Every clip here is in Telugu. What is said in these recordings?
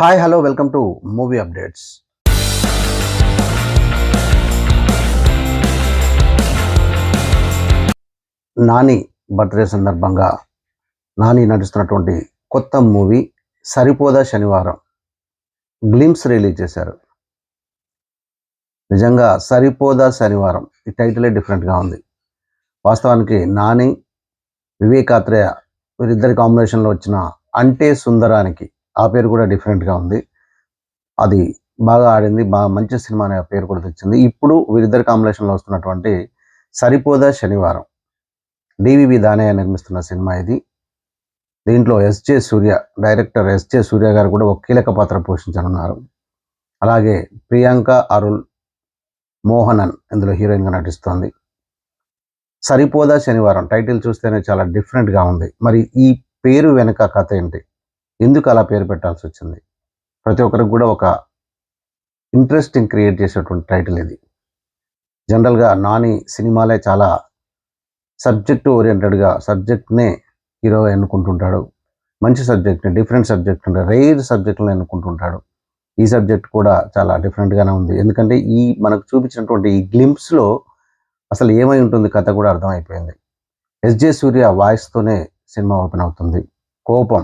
Hi hello welcome to movie updates Nani birthday సందర్భంగా నాని నటిస్తున్నటువంటి కొత్త మూవీ సరిపోదా శనివారం గ్లిమ్స్ రిలీజ్ చేశారు. నిజంగా సరిపోదా శనివారం ఈ టైటిలే డిఫరెంట్గా ఉంది. వాస్తవానికి నాని వివేకాత్రేయ వీరిద్దరి కాంబినేషన్లో వచ్చిన అంటే సుందరానికి ఆ పేరు కూడా డిఫరెంట్గా ఉంది. అది బాగా ఆడింది బాగా మంచి సినిమా అనే పేరు కూడా తెచ్చింది. ఇప్పుడు వీరిద్దరి కాంబినేషన్లో వస్తున్నటువంటి సరిపోదా శనివారం. డివివి దానయ్య నిర్మిస్తున్న సినిమా ఇది. దీంట్లో SJ Surya director SJ Surya గారు కూడా ఒక కీలక పాత్ర పోషించనున్నారు. అలాగే ప్రియాంక అరుణ్ మోహనన్ ఇందులో హీరోయిన్గా నటిస్తోంది. సరిపోదా శనివారం టైటిల్ చూస్తేనే చాలా డిఫరెంట్గా ఉంది. మరి ఈ పేరు వెనుక కథ ఏంటి? ఎందుకు అలా పేరు పెట్టాల్సి వచ్చింది ప్రతి ఒక్కరికి కూడా ఒక ఇంట్రెస్టింగ్ క్రియేట్ చేసేటువంటి టైటిల్ ఇది. జనరల్గా నాని సినిమాలే చాలా సబ్జెక్ట్ ఓరియంటెడ్గా సబ్జెక్ట్నే హీరో ఎన్నుకుంటుంటాడు. మంచి సబ్జెక్ట్ని డిఫరెంట్ సబ్జెక్ట్ అంటే రైర్ సబ్జెక్టులను ఎన్నుకుంటుంటాడు. ఈ సబ్జెక్ట్ కూడా చాలా డిఫరెంట్గానే ఉంది. ఎందుకంటే ఈ మనకు చూపించినటువంటి ఈ గ్లింప్స్లో అసలు ఏమై ఉంటుంది కథ కూడా అర్థమైపోయింది. ఎస్జే సూర్య వాయిస్తోనే సినిమా ఓపెన్ అవుతుంది. కోపం.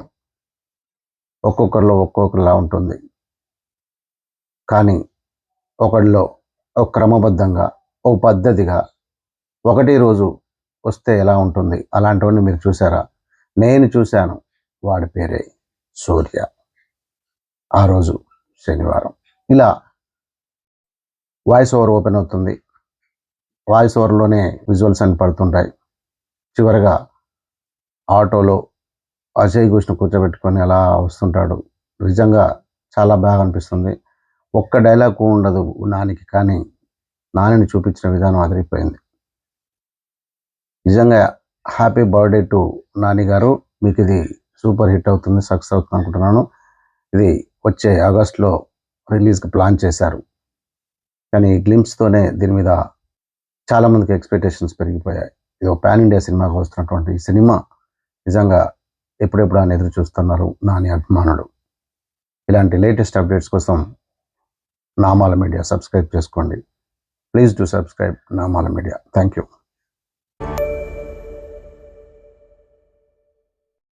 ఒక్కొక్కరిలో ఒక్కొక్కరిలా ఉంటుంది. కానీ ఒకడిలో ఒక క్రమబద్ధంగా ఓ పద్ధతిగా ఒకటి రోజు వస్తే ఎలా ఉంటుంది? అలాంటివన్నీ మీరు చూసారా నేను చూశాను. వాడి పేరే సూర్య. ఆ రోజు శనివారం. ఇలా వాయిస్ ఓవర్ ఓపెన్ అవుతుంది. వాయిస్ ఓవర్లోనే విజువల్స్ అని పడుతుంటాయి. చివరగా ఆటోలో అజయ్ ఘోష్ను కూర్చోబెట్టుకొని అలా వస్తుంటాడు. నిజంగా చాలా బాగా అనిపిస్తుంది. ఒక్క డైలాగ్ ఉండదు నానికి కానీ నానిని చూపించిన విధానం అదిరిపోయింది. నిజంగా హ్యాపీ బర్త్డే టు నాని గారు. మీకు ఇది సూపర్ హిట్ అవుతుంది సక్సెస్ అవుతుంది అనుకుంటున్నాను. ఇది వచ్చే ఆగస్ట్లో రిలీజ్కి ప్లాన్ చేశారు. కానీ గ్లిమ్స్తోనే దీని మీద చాలామందికి ఎక్స్పెక్టేషన్స్ పెరిగిపోయాయి. ఇది ఒక పాన్ ఇండియా సినిమాకి వస్తున్నటువంటి ఈ సినిమా నిజంగా ఎప్పుడెప్పుడు అని ఎదురు చూస్తున్నారు? నాని అభిమానుడు ఇలాంటి లేటెస్ట్ అప్డేట్స్ కోసం నామాల మీడియా సబ్స్క్రైబ్ చేసుకోండి. Please to subscribe Namala media. Thank you